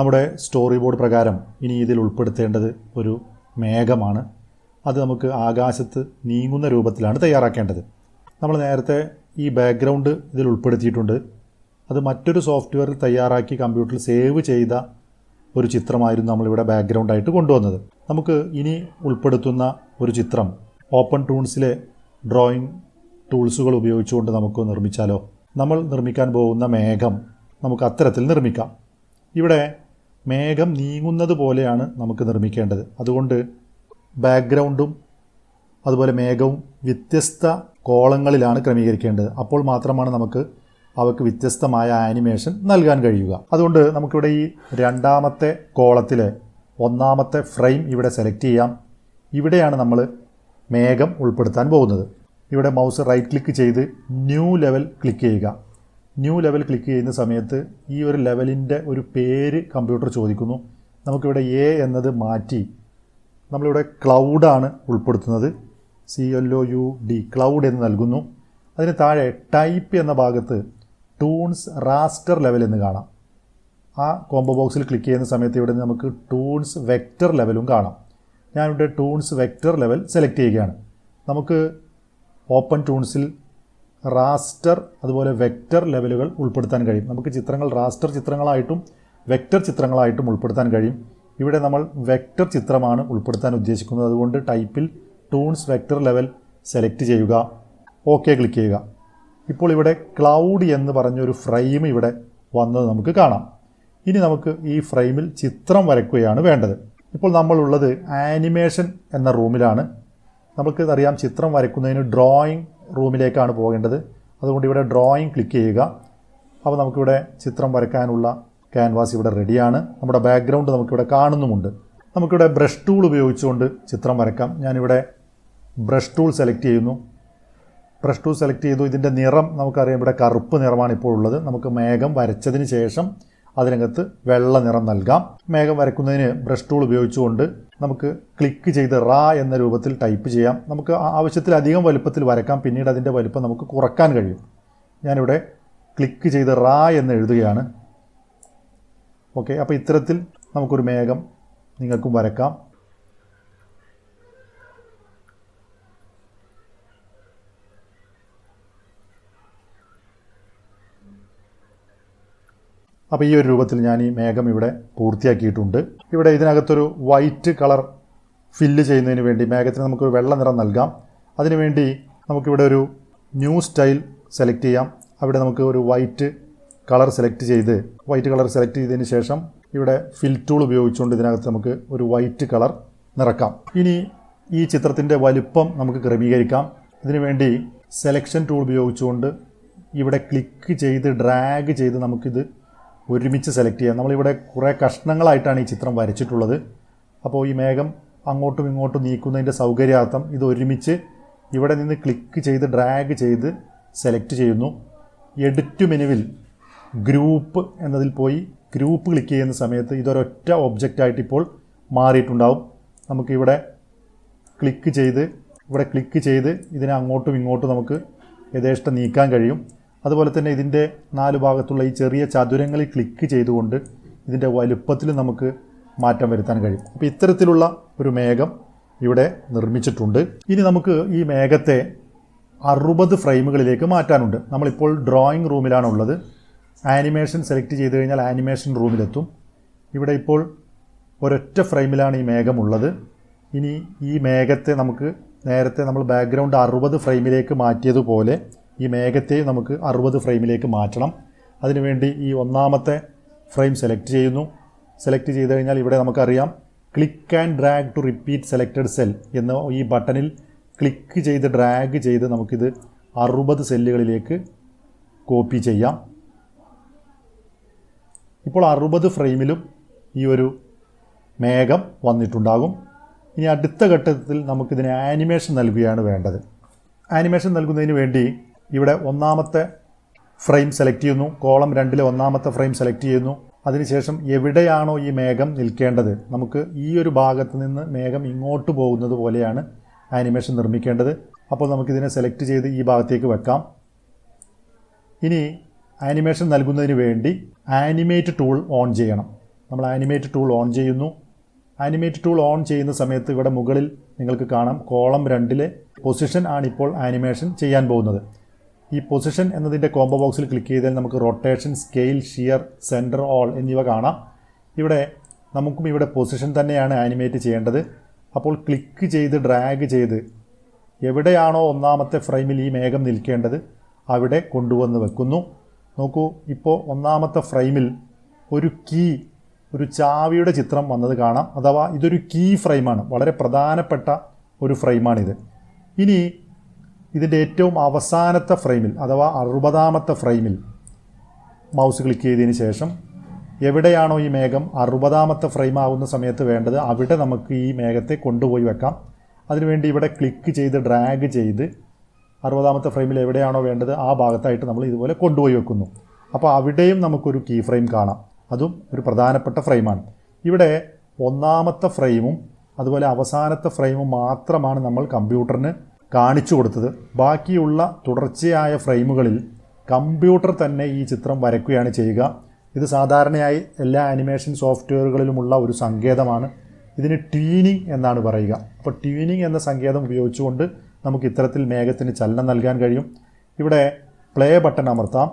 നമ്മുടെ story board പ്രകാരം ഇനി ഇതിൽ ഉൾപ്പെടുത്തേണ്ടത് ഒരു മേഘമാണ്. അത് നമുക്ക് ആകാശത്ത് നീങ്ങുന്ന രൂപത്തിലാണ് തയ്യാറാക്കേണ്ടത്. നമ്മൾ നേരത്തെ ഈ ബാക്ക്ഗ്രൗണ്ട് ഇതിൽ ഉൾപ്പെടുത്തിയിട്ടുണ്ട്. അത് മറ്റൊരു സോഫ്റ്റ്വെയറിൽ തയ്യാറാക്കി കമ്പ്യൂട്ടറിൽ സേവ് ചെയ്ത ഒരു ചിത്രമായിരുന്നു നമ്മളിവിടെ ബാക്ക്ഗ്രൗണ്ടായിട്ട് കൊണ്ടുവന്നത്. നമുക്ക് ഇനി ഉൾപ്പെടുത്തുന്ന ഒരു ചിത്രം ഓപ്പൺ ടൂൺസിലെ ഡ്രോയിങ് ടൂൾസുകൾ ഉപയോഗിച്ചുകൊണ്ട് നമുക്ക് നിർമ്മിച്ചാലോ? നമ്മൾ നിർമ്മിക്കാൻ പോകുന്ന മേഘം നമുക്ക് അത്തരത്തിൽ നിർമ്മിക്കാം. ഇവിടെ മേഘം നീങ്ങുന്നത് പോലെയാണ് നമുക്ക് നിർമ്മിക്കേണ്ടത്. അതുകൊണ്ട് ബാക്ക്ഗ്രൗണ്ടും അതുപോലെ മേഘവും വ്യത്യസ്ത കോളങ്ങളിലാണ് ക്രമീകരിക്കേണ്ടത്. അപ്പോൾ മാത്രമാണ് നമുക്ക് അവർക്ക് വ്യത്യസ്തമായ ആനിമേഷൻ നൽകാൻ കഴിയുക. അതുകൊണ്ട് നമുക്കിവിടെ ഈ രണ്ടാമത്തെ കോളത്തിലെ ഒന്നാമത്തെ ഫ്രെയിം ഇവിടെ സെലക്ട് ചെയ്യാം. ഇവിടെയാണ് നമ്മൾ മേഘം ഉൾപ്പെടുത്താൻ പോകുന്നത്. ഇവിടെ മൗസ് റൈറ്റ് ക്ലിക്ക് ചെയ്ത് ന്യൂ ലെവൽ ക്ലിക്ക് ചെയ്യുക. ന്യൂ ലെവൽ ക്ലിക്ക് ചെയ്യുന്ന സമയത്ത് ഈ ഒരു ലെവലിന്റെ ഒരു പേര് കമ്പ്യൂട്ടർ ചോദിക്കുന്നു. നമുക്കിവിടെ എ എന്നത് മാറ്റി നമ്മളിവിടെ ക്ലൗഡാണ് ഉൾപ്പെടുത്തുന്നത്. C L O U D cloud എന്ന് നൽകുന്നു. അതിന് താഴെ ടൈപ്പ് എന്ന ഭാഗത്ത് ടൂൺസ് റാസ്റ്റർ ലെവൽ എന്ന് കാണാം. ആ കോംബോ ബോക്സിൽ ക്ലിക്ക് ചെയ്യുന്ന സമയത്ത് ഇവിടെ നമുക്ക് ടൂൺസ് വെക്റ്റർ ലെവലും കാണാം. ഞാനിവിടെ ടൂൺസ് വെക്റ്റർ ലെവൽ സെലക്ട് ചെയ്യുകയാണ്. നമുക്ക് ഓപ്പൺ ടൂൺസിൽ റാസ്റ്റർ അതുപോലെ വെക്റ്റർ ലെവലുകൾ ഉൾപ്പെടുത്താൻ കഴിയും. നമുക്ക് ചിത്രങ്ങൾ റാസ്റ്റർ ചിത്രങ്ങളായിട്ടും വെക്റ്റർ ചിത്രങ്ങളായിട്ടും ഉൾപ്പെടുത്താൻ കഴിയും. ഇവിടെ നമ്മൾ വെക്റ്റർ ചിത്രമാണ് ഉൾപ്പെടുത്താൻ ഉദ്ദേശിക്കുന്നത്. അതുകൊണ്ട് ടൈപ്പിൽ ടൂൺസ് വെക്റ്റർ ലെവൽ സെലക്ട് ചെയ്യുക ഓക്കെ ക്ലിക്ക് ചെയ്യുക. ഇപ്പോൾ ഇവിടെ ക്ലൗഡ് എന്ന് പറഞ്ഞൊരു ഫ്രെയിം ഇവിടെ വന്നത് നമുക്ക് കാണാം. ഇനി നമുക്ക് ഈ ഫ്രെയിമിൽ ചിത്രം വരയ്ക്കുകയാണ് വേണ്ടത്. ഇപ്പോൾ നമ്മളുള്ളത് ആനിമേഷൻ എന്ന റൂമിലാണ് നമുക്ക് അറിയാം ചിത്രം വരയ്ക്കുന്നതിന് ഡ്രോയിങ് റൂമിലേക്കാണ് പോകേണ്ടത്. അതുകൊണ്ട് ഇവിടെ ഡ്രോയിങ് ക്ലിക്ക് ചെയ്യുക. അപ്പോൾ നമുക്കിവിടെ ചിത്രം വരയ്ക്കാനുള്ള ക്യാൻവാസ് ഇവിടെ റെഡിയാണ് നമ്മുടെ ബാക്ക്ഗ്രൗണ്ട് നമുക്കിവിടെ കാണുന്നുമുണ്ട്. നമുക്കിവിടെ ബ്രഷ് ടൂൾ ഉപയോഗിച്ചുകൊണ്ട് ചിത്രം വരയ്ക്കാം. ഞാനിവിടെ ബ്രഷ് ടൂൾ സെലക്ട് ചെയ്യുന്നു. ബ്രഷ് ടൂൾ സെലക്ട് ചെയ്തു. ഇതിന്റെ നിറം നമുക്കറിയാം ഇവിടെ കറുപ്പ് നിറമാണ് ഇപ്പോൾ ഉള്ളത് നമുക്ക് മേഘം വരച്ചതിന് ശേഷം അതിനകത്ത് വെള്ള നിറം നൽകാം. മേഘം വരയ്ക്കുന്നതിന് ബ്രഷ് ടൂൾ ഉപയോഗിച്ചുകൊണ്ട് നമുക്ക് ക്ലിക്ക് ചെയ്ത് റാ എന്ന രൂപത്തിൽ ടൈപ്പ് ചെയ്യാം. നമുക്ക് ആവശ്യത്തിലധികം വലുപ്പത്തിൽ വരയ്ക്കാം. പിന്നീട് അതിന്റെ വലുപ്പം നമുക്ക് കുറയ്ക്കാൻ കഴിയും. ഞാനിവിടെ ക്ലിക്ക് ചെയ്ത് റാ എന്ന് എഴുതുകയാണ്. ഓക്കെ അപ്പോൾ ഇത്തരത്തിൽ നമുക്കൊരു മേഘം നിങ്ങൾക്കും വരക്കാം അപ്പോൾ ഈ ഒരു രൂപത്തിൽ ഞാൻ ഈ മേഘം ഇവിടെ പൂർത്തിയാക്കിയിട്ടുണ്ട്. ഇവിടെ ഇതിനകത്തൊരു വൈറ്റ് കളർ ഫില്ല് ചെയ്യുന്നതിന് വേണ്ടി മേഘത്തിന് നമുക്കൊരു വെള്ള നിറം നൽകാം. അതിനുവേണ്ടി നമുക്കിവിടെ ഒരു ന്യൂ സ്റ്റൈൽ സെലക്ട് ചെയ്യാം. അവിടെ നമുക്ക് ഒരു വൈറ്റ് കളർ സെലക്ട് ചെയ്ത് വൈറ്റ് കളർ സെലക്ട് ചെയ്തതിന് ശേഷം ഇവിടെ ഫിൽ ടൂൾ ഉപയോഗിച്ചുകൊണ്ട് ഇതിനകത്ത് നമുക്ക് ഒരു വൈറ്റ് കളർ നിറക്കാം. ഇനി ഈ ചിത്രത്തിന്റെ വലുപ്പം നമുക്ക് ക്രമീകരിക്കാം. ഇതിനുവേണ്ടി സെലക്ഷൻ ടൂൾ ഉപയോഗിച്ചുകൊണ്ട് ഇവിടെ ക്ലിക്ക് ചെയ്ത് ഡ്രാഗ് ചെയ്ത് നമുക്കിത് ഒരുമിച്ച് സെലക്ട് ചെയ്യാം നമ്മളിവിടെ കുറേ കഷ്ണങ്ങളായിട്ടാണ് ഈ ചിത്രം വരച്ചിട്ടുള്ളത്. അപ്പോൾ ഈ മേഘം അങ്ങോട്ടും ഇങ്ങോട്ടും നീക്കുന്നതിന്റെ സൗകര്യാർത്ഥം ഇത് ഒരുമിച്ച് ഇവിടെ നിന്ന് ക്ലിക്ക് ചെയ്ത് ഡ്രാഗ് ചെയ്ത് സെലക്ട് ചെയ്യുന്നു. എഡിറ്റ് മെനുവിൽ ഗ്രൂപ്പ് എന്നതിൽ പോയി ഗ്രൂപ്പ് ക്ലിക്ക് ചെയ്യുന്ന സമയത്ത് ഇതൊരൊറ്റ ഒബ്ജക്റ്റായിട്ട് ഇപ്പോൾ മാറിയിട്ടുണ്ടാവും. നമുക്കിവിടെ ക്ലിക്ക് ചെയ്ത് ഇവിടെ ക്ലിക്ക് ചെയ്ത് ഇതിനെ അങ്ങോട്ടും ഇങ്ങോട്ടും നമുക്ക് യഥേഷ്ടം നീക്കാൻ കഴിയും. അതുപോലെ തന്നെ ഇതിന്റെ നാല് ഭാഗത്തുള്ള ഈ ചെറിയ ചതുരങ്ങളിൽ ക്ലിക്ക് ചെയ്തുകൊണ്ട് ഇതിന്റെ വലുപ്പത്തിൽ നമുക്ക് മാറ്റം വരുത്താൻ കഴിയും. അപ്പോൾ ഇത്തരത്തിലുള്ള ഒരു മേഘം ഇവിടെ നിർമ്മിച്ചിട്ടുണ്ട്. ഇനി നമുക്ക് ഈ മേഘത്തെ അറുപത് ഫ്രെയിമുകളിലേക്ക് മാറ്റാനുണ്ട്. നമ്മളിപ്പോൾ ഡ്രോയിങ് റൂമിലാണുള്ളത് ആനിമേഷൻ സെലക്ട് ചെയ്ത് കഴിഞ്ഞാൽ ആനിമേഷൻ റൂമിലെത്തും ഇവിടെ ഇപ്പോൾ ഒരൊറ്റ ഫ്രെയിമിലാണ് ഈ മേഘമുള്ളത്. ഇനി ഈ മേഘത്തെ നമുക്ക് നേരത്തെ നമ്മൾ ബാക്ക്ഗ്രൗണ്ട് അറുപത് ഫ്രെയിമിലേക്ക് മാറ്റിയതുപോലെ ഈ മേഘത്തെ നമുക്ക് അറുപത് ഫ്രെയിമിലേക്ക് മാറ്റണം. അതിനുവേണ്ടി ഈ ഒന്നാമത്തെ ഫ്രെയിം സെലക്ട് ചെയ്യുന്നു. സെലക്ട് ചെയ്ത് കഴിഞ്ഞാൽ ഇവിടെ നമുക്കറിയാം click and drag to repeat selected cell എന്ന ഈ ബട്ടണിൽ ക്ലിക്ക് ചെയ്ത് ഡ്രാഗ് ചെയ്ത് നമുക്കിത് അറുപത് സെല്ലുകളിലേക്ക് കോപ്പി ചെയ്യാം. ഇപ്പോൾ അറുപത് ഫ്രെയിമിലും ഈ ഒരു മേഘം വന്നിട്ടുണ്ടാകും. ഇനി അടുത്ത ഘട്ടത്തിൽ നമുക്കിതിന് ആനിമേഷൻ നൽകുകയാണ് വേണ്ടത്. ആനിമേഷൻ നൽകുന്നതിന് വേണ്ടി ഇവിടെ ഒന്നാമത്തെ ഫ്രെയിം സെലക്ട് ചെയ്യുന്നു. കോളം രണ്ടിലെ ഒന്നാമത്തെ ഫ്രെയിം സെലക്ട് ചെയ്യുന്നു. അതിനുശേഷം എവിടെയാണോ ഈ മേഘം നിൽക്കേണ്ടത്? നമുക്ക് ഈ ഒരു ഭാഗത്ത് നിന്ന് മേഘം ഇങ്ങോട്ട് പോകുന്നത് പോലെയാണ് ആനിമേഷൻ നിർമ്മിക്കേണ്ടത്. അപ്പോൾ നമുക്കിതിനെ സെലക്ട് ചെയ്ത് ഈ ഭാഗത്തേക്ക് വെക്കാം. ഇനി ആനിമേഷൻ നൽകുന്നതിന് വേണ്ടി ആനിമേറ്റ് ടൂൾ ഓൺ ചെയ്യണം. നമ്മൾ ആനിമേറ്റ് ടൂൾ ഓൺ ചെയ്യുന്നു. ആനിമേറ്റ് ടൂൾ ഓൺ ചെയ്യുന്ന സമയത്ത് ഇവിടെ മുകളിൽ നിങ്ങൾക്ക് കാണാം. കോളം രണ്ടിലെ പൊസിഷൻ ആണിപ്പോൾ ആനിമേഷൻ ചെയ്യാൻ പോകുന്നത്. ഈ പൊസിഷൻ എന്നതിന്റെ കോംബോ ബോക്സിൽ ക്ലിക്ക് ചെയ്താൽ നമുക്ക് rotation scale shear centre all എന്നിവ കാണാം. ഇവിടെ നമുക്കും ഇവിടെ പൊസിഷൻ തന്നെയാണ് ആനിമേറ്റ് ചെയ്യേണ്ടത്. അപ്പോൾ ക്ലിക്ക് ചെയ്ത് ഡ്രാഗ് ചെയ്ത് എവിടെയാണോ ഒന്നാമത്തെ ഫ്രെയിമിൽ ഈ മേഘം നിൽക്കേണ്ടത് അവിടെ കൊണ്ടുവന്ന് വെക്കുന്നു. നോക്കൂ ഇപ്പോൾ ഒന്നാമത്തെ ഫ്രെയിമിൽ ഒരു കീ ഒരു ചാവിയുടെ ചിത്രം വന്നത് കാണാം. അഥവാ ഇതൊരു കീ ഫ്രെയിമാണ് വളരെ പ്രധാനപ്പെട്ട ഒരു ഫ്രെയിമാണിത് ഇനി ഇതിന്റെ ഏറ്റവും അവസാനത്തെ ഫ്രെയിമിൽ അഥവാ അറുപതാമത്തെ ഫ്രെയിമിൽ മൗസ് ക്ലിക്ക് ചെയ്തതിന് ശേഷം എവിടെയാണോ ഈ മേഘം അറുപതാമത്തെ ഫ്രെയിം ആവുന്ന സമയത്ത് വേണ്ടത് അവിടെ നമുക്ക് ഈ മേഘത്തെ കൊണ്ടുപോയി വെക്കാം. അതിനുവേണ്ടി ഇവിടെ ക്ലിക്ക് ചെയ്ത് ഡ്രാഗ് ചെയ്ത് അറുപതാമത്തെ ഫ്രെയിമിൽ എവിടെയാണോ വേണ്ടത് ആ ഭാഗത്തായിട്ട് നമ്മൾ ഇതുപോലെ കൊണ്ടുപോയി വെക്കുന്നു. അപ്പോൾ അവിടെയും നമുക്കൊരു കീ ഫ്രെയിം കാണാം. അതും ഒരു പ്രധാനപ്പെട്ട ഫ്രെയിമാണ് ഇവിടെ ഒന്നാമത്തെ ഫ്രെയിമും അതുപോലെ അവസാനത്തെ ഫ്രെയിമും മാത്രമാണ് നമ്മൾ കമ്പ്യൂട്ടറിന് കാണിച്ചു കൊടുത്തത്. ബാക്കിയുള്ള തുടർച്ചയായ ഫ്രെയിമുകളിൽ കമ്പ്യൂട്ടർ തന്നെ ഈ ചിത്രം വരയ്ക്കുകയാണ് ചെയ്യുക. ഇത് സാധാരണയായി എല്ലാ ആനിമേഷൻ സോഫ്റ്റ്വെയറുകളിലുമുള്ള ഒരു സങ്കേതമാണ്. ഇതിന് ട്യൂനിങ് എന്നാണ് പറയുക. അപ്പോൾ ട്യൂനിങ് എന്ന സങ്കേതം ഉപയോഗിച്ചുകൊണ്ട് നമുക്ക് ഇത്തരത്തിൽ മേഘത്തിന് ചലനം നൽകാൻ കഴിയും. ഇവിടെ പ്ലേ ബട്ടൺ അമർത്താം.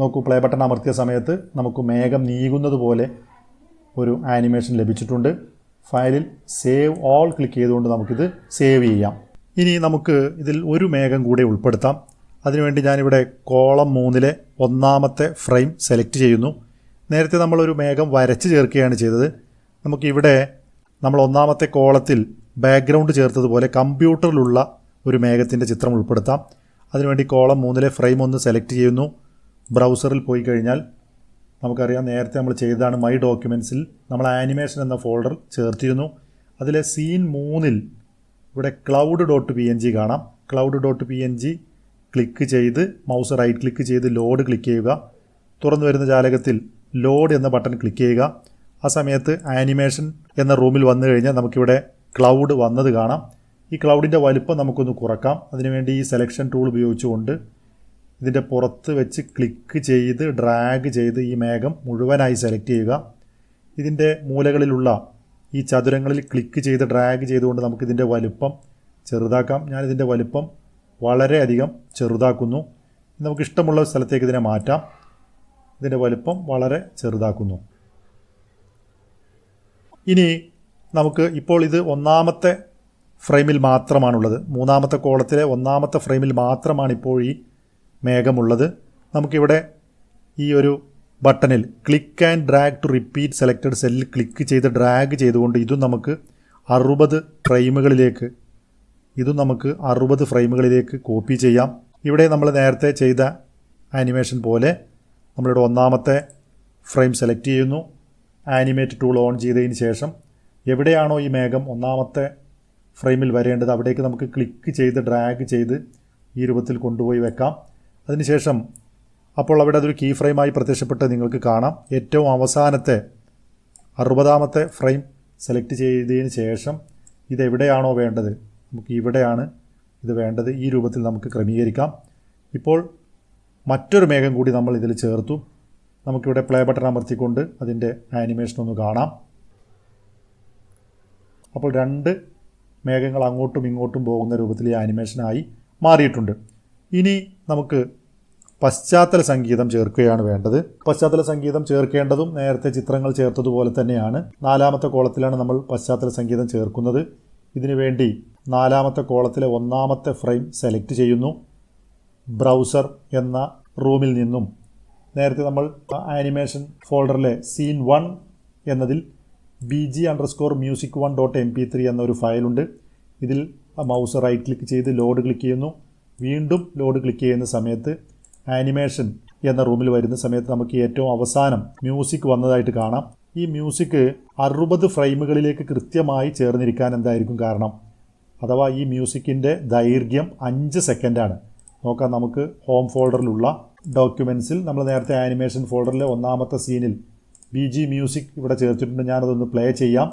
നോക്കൂ പ്ലേ ബട്ടൺ അമർത്തിയ സമയത്ത് നമുക്ക് മേഘം നീങ്ങുന്നത് പോലെ ഒരു ആനിമേഷൻ ലഭിച്ചിട്ടുണ്ട്. ഫയലിൽ സേവ് ഓൾ ക്ലിക്ക് ചെയ്തുകൊണ്ട് നമുക്കിത് സേവ് ചെയ്യാം. ഇനി നമുക്ക് ഇതിൽ ഒരു മേഘം കൂടെ ഉൾപ്പെടുത്താം. അതിനുവേണ്ടി ഞാനിവിടെ കോളം മൂന്നിലെ ഒന്നാമത്തെ ഫ്രെയിം സെലക്ട് ചെയ്യുന്നു. നേരത്തെ നമ്മളൊരു മേഘം വരച്ച് ചേർക്കുകയാണ് ചെയ്തത്. നമുക്കിവിടെ നമ്മൾ ഒന്നാമത്തെ കോളത്തിൽ ബാക്ക്ഗ്രൗണ്ട് ചേർത്തതുപോലെ കമ്പ്യൂട്ടറിലുള്ള ഒരു മേഘത്തിന്റെ ചിത്രം ഉൾപ്പെടുത്താം. അതിനുവേണ്ടി കോളം മൂന്നിലെ ഫ്രെയിം ഒന്ന് സെലക്ട് ചെയ്യുന്നു. ബ്രൗസറിൽ പോയി കഴിഞ്ഞാൽ നമുക്കറിയാം നേരത്തെ നമ്മൾ ചെയ്തതാണ് മൈ ഡോക്യുമെൻസിൽ നമ്മൾ ആനിമേഷൻ എന്ന ഫോൾഡർ ചേർത്തിരുന്നു. അതിലെ സീൻ മൂന്നിൽ ഇവിടെ cloud dot P N G കാണാം. Cloud dot P N G click ചെയ്ത് മൗസ് റൈറ്റ് ക്ലിക്ക് ചെയ്ത് ലോഡ് ക്ലിക്ക് ചെയ്യുക. തുറന്നു വരുന്ന ജാലകത്തിൽ ലോഡ് എന്ന ബട്ടൺ ക്ലിക്ക് ചെയ്യുക. ആ സമയത്ത് ആനിമേഷൻ എന്ന റൂമിൽ വന്നു കഴിഞ്ഞാൽ നമുക്കിവിടെ ക്ലൗഡ് വന്നത് കാണാം. ഈ ക്ലൗഡിന്റെ വലുപ്പം നമുക്കൊന്ന് കുറക്കാം. അതിനുവേണ്ടി ഈ സെലക്ഷൻ ടൂൾ ഉപയോഗിച്ചുകൊണ്ട് ഇതിന്റെ പുറത്ത് വെച്ച് ക്ലിക്ക് ചെയ്ത് ഡ്രാഗ് ചെയ്ത് ഈ മേഘം മുഴുവനായി സെലക്ട് ചെയ്യുക. ഇതിന്റെ മൂലകളിലുള്ള ഈ ചതുരങ്ങളിൽ ക്ലിക്ക് ചെയ്ത് ഡ്രാഗ് ചെയ്തുകൊണ്ട് നമുക്കിതിന്റെ വലുപ്പം ചെറുതാക്കാം. ഞാൻ ഞാനിതിന്റെ വലുപ്പം വളരെയധികം ചെറുതാക്കുന്നു. നമുക്ക് ഇഷ്ടമുള്ള സ്ഥലത്തേക്ക് ഇതിനെ മാറ്റാം. ഇതിന്റെ വലുപ്പം വളരെ ചെറുതാക്കുന്നു. ഇനി നമുക്ക് ഇപ്പോൾ ഇത് ഒന്നാമത്തെ ഫ്രെയിമിൽ മാത്രമാണുള്ളത്. മൂന്നാമത്തെ കോളത്തിലെ ഒന്നാമത്തെ ഫ്രെയിമിൽ മാത്രമാണ് ഇപ്പോൾ ഈ മേഘമുള്ളത്. നമുക്കിവിടെ ഈ ഒരു ബട്ടണിൽ click and drag to repeat selected സെല്ലിൽ ക്ലിക്ക് ചെയ്ത് ഡ്രാഗ് ചെയ്തുകൊണ്ട് ഇതും നമുക്ക് അറുപത് ഫ്രെയിമുകളിലേക്ക് ഇതും നമുക്ക് അറുപത് ഫ്രെയിമുകളിലേക്ക് കോപ്പി ചെയ്യാം. ഇവിടെ നമ്മൾ നേരത്തെ ചെയ്ത ആനിമേഷൻ പോലെ നമ്മളിവിടെ ഒന്നാമത്തെ ഫ്രെയിം സെലക്ട് ചെയ്യുന്നു. ആനിമേറ്റ് ടൂൾ ഓൺ ചെയ്തതിന് ശേഷം എവിടെയാണോ ഈ മേഘം ഒന്നാമത്തെ ഫ്രെയിമിൽ വരേണ്ടത് അവിടേക്ക് നമുക്ക് ക്ലിക്ക് ചെയ്ത് ഡ്രാഗ് ചെയ്ത് ഈ രൂപത്തിൽ കൊണ്ടുപോയി വെക്കാം. അതിനുശേഷം അപ്പോൾ അവിടെ അതൊരു കീ ഫ്രെയിമായി പ്രത്യക്ഷപ്പെട്ട് നിങ്ങൾക്ക് കാണാം. ഏറ്റവും അവസാനത്തെ അറുപതാമത്തെ ഫ്രെയിം സെലക്ട് ചെയ്തതിന് ശേഷം ഇതെവിടെയാണോ വേണ്ടത്? നമുക്ക് ഇവിടെയാണ് ഇത് വേണ്ടത്. ഈ രൂപത്തിൽ നമുക്ക് ക്രമീകരിക്കാം. ഇപ്പോൾ മറ്റൊരു മേഘം കൂടി നമ്മൾ ഇതിൽ ചേർത്തു. നമുക്കിവിടെ പ്ലേ ബട്ടൺ അമർത്തിക്കൊണ്ട് അതിന്റെ ആനിമേഷൻ ഒന്ന് കാണാം. അപ്പോൾ രണ്ട് മേഘങ്ങൾ അങ്ങോട്ടും ഇങ്ങോട്ടും പോകുന്ന രൂപത്തിൽ ഈ ആനിമേഷനായി മാറിയിട്ടുണ്ട്. ഇനി നമുക്ക് പശ്ചാത്തല സംഗീതം ചേർക്കുകയാണ് വേണ്ടത്. പശ്ചാത്തല സംഗീതം ചേർക്കേണ്ടതും നേരത്തെ ചിത്രങ്ങൾ ചേർത്തതുപോലെ തന്നെയാണ്. നാലാമത്തെ കോളത്തിലാണ് നമ്മൾ പശ്ചാത്തല സംഗീതം ചേർക്കുന്നത്. ഇതിനു വേണ്ടി നാലാമത്തെ കോളത്തിലെ ഒന്നാമത്തെ ഫ്രെയിം സെലക്ട് ചെയ്യുന്നു. ബ്രൗസർ എന്ന റൂമിൽ നിന്നും നേരത്തെ നമ്മൾ ആനിമേഷൻ ഫോൾഡറിലെ സീൻ വൺ എന്നതിൽ B G underscore music one dot M P three എന്നൊരു ഫയലുണ്ട്. ഇതിൽ മൗസ് റൈറ്റ് ക്ലിക്ക് ചെയ്ത് ലോഡ് ക്ലിക്ക് ചെയ്യുന്നു. വീണ്ടും ലോഡ് ക്ലിക്ക് ചെയ്യുന്ന സമയത്ത് ആനിമേഷൻ എന്ന റൂമിൽ വരുന്ന സമയത്ത് നമുക്ക് ഏറ്റവും അവസാനം മ്യൂസിക് വന്നതായിട്ട് കാണാം. ഈ മ്യൂസിക് അറുപത് ഫ്രെയിമുകളിലേക്ക് കൃത്യമായി ചേർന്നിരിക്കാൻ എന്തായിരിക്കും കാരണം? അഥവാ ഈ മ്യൂസിക്കിന്റെ ദൈർഘ്യം അഞ്ച് സെക്കൻഡാണ് നോക്കാം നമുക്ക് ഹോം ഫോൾഡറിലുള്ള ഡോക്യുമെൻസിൽ നമ്മൾ നേരത്തെ ആനിമേഷൻ ഫോൾഡറിലെ ഒന്നാമത്തെ സീനിൽ ബി ജി മ്യൂസിക് ഇവിടെ ചേർത്തിട്ടുണ്ട്. ഞാനതൊന്ന് പ്ലേ ചെയ്യാം.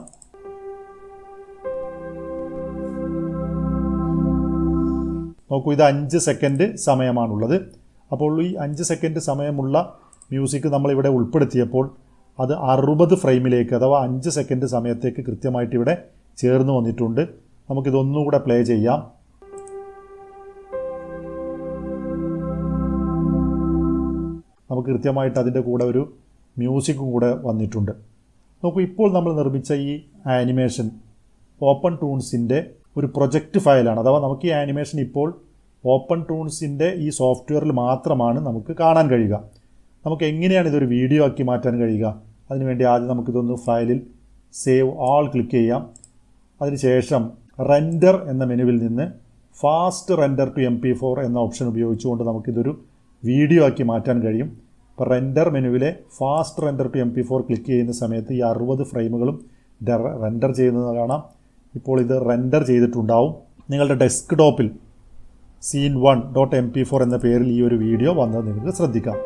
നോക്കൂ ഇത് അഞ്ച് സെക്കൻഡ് സമയമാണുള്ളത്. അപ്പോൾ ഈ അഞ്ച് സെക്കൻഡ് സമയമുള്ള മ്യൂസിക് നമ്മളിവിടെ ഉൾപ്പെടുത്തിയപ്പോൾ അത് അറുപത് ഫ്രെയിമിലേക്ക് അഥവാ അഞ്ച് സെക്കൻഡ് സമയത്തേക്ക് കൃത്യമായിട്ട് ഇവിടെ ചേർന്ന് വന്നിട്ടുണ്ട്. നമുക്കിതൊന്നുകൂടെ പ്ലേ ചെയ്യാം. നമുക്ക് കൃത്യമായിട്ട് അതിന്റെ കൂടെ ഒരു മ്യൂസിക്കും കൂടെ വന്നിട്ടുണ്ട്. നോക്കൂ ഇപ്പോൾ നമ്മൾ നിർമ്മിച്ച ഈ ആനിമേഷൻ ഓപ്പൺ ടൂൺസിന്റെ ഒരു പ്രൊജക്റ്റ് ഫയലാണ്. അഥവാ നമുക്ക് ഈ ആനിമേഷൻ ഇപ്പോൾ ഓപ്പൺ ടൂൺസിന്റെ ഈ സോഫ്റ്റ്വെയറിൽ മാത്രമാണ് നമുക്ക് കാണാൻ കഴിയുക. നമുക്ക് എങ്ങനെയാണ് ഇതൊരു വീഡിയോ ആക്കി മാറ്റാൻ കഴിയുക? അതിനുവേണ്ടി ആദ്യം നമുക്കിതൊന്ന് ഫയലിൽ സേവ് ആൾ ക്ലിക്ക് ചെയ്യാം. അതിനുശേഷം റെൻഡർ എന്ന മെനുവിൽ നിന്ന് fast render to M P four എന്ന ഓപ്ഷൻ ഉപയോഗിച്ചുകൊണ്ട് നമുക്കിതൊരു വീഡിയോ ആക്കി മാറ്റാൻ കഴിയും. ഇപ്പോൾ render മെനുവിലെ fast render to M P four click ചെയ്യുന്ന സമയത്ത് ഈ അറുപത് ഫ്രെയിമുകളും റെൻഡർ ചെയ്യുന്നത് കാണാം. ഇപ്പോൾ ഇത് റെൻഡർ ചെയ്തിട്ടുണ്ടാവും. നിങ്ങളുടെ ഡെസ്ക് ടോപ്പിൽ scene one dot M P four എന്ന പേരിൽ ഈ ഒരു വീഡിയോ വന്നത് നിങ്ങൾക്ക് ശ്രദ്ധിക്കാം.